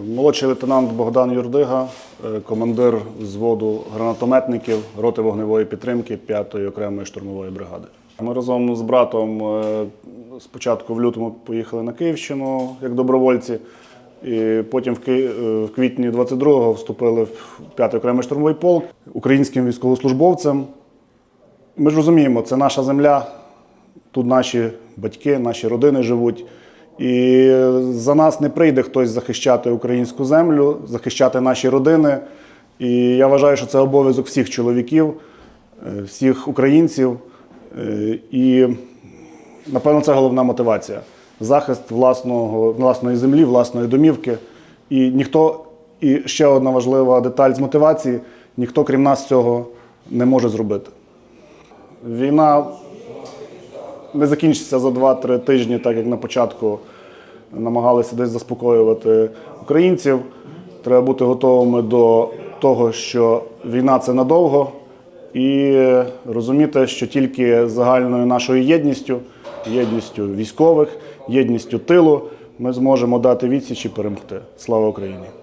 Молодший лейтенант Богдан Юрдига, е, командир взводу гранатометників роти вогневої підтримки 5-ї окремої штурмової бригади. Ми разом з братом е, спочатку в лютому поїхали на Київщину як добровольці, і потім в е, квітні 22-го вступили в 5-й окремий штурмовий полк українським військовослужбовцем. Ми ж розуміємо, це наша земля, тут наші батьки, наші родини живуть. І за нас не прийде хтось захищати українську землю, захищати наші родини. І я вважаю, що це обов'язок всіх чоловіків, е, всіх українців. Е, І напевно це головна мотивація. Захист власного, власної землі, власної домівки. І ніхто, і ще одна важлива деталь з мотивації: ніхто, крім нас, цього не може зробити. Війна не закінчиться за 2-3 тижні, так як на початку намагалися десь заспокоювати українців. Треба бути готовими до того, що війна це надовго, і розуміти, що тільки загальною нашою єдністю, єдністю військових, єдністю тилу ми зможемо дати відсіч і перемогти. Слава Україні!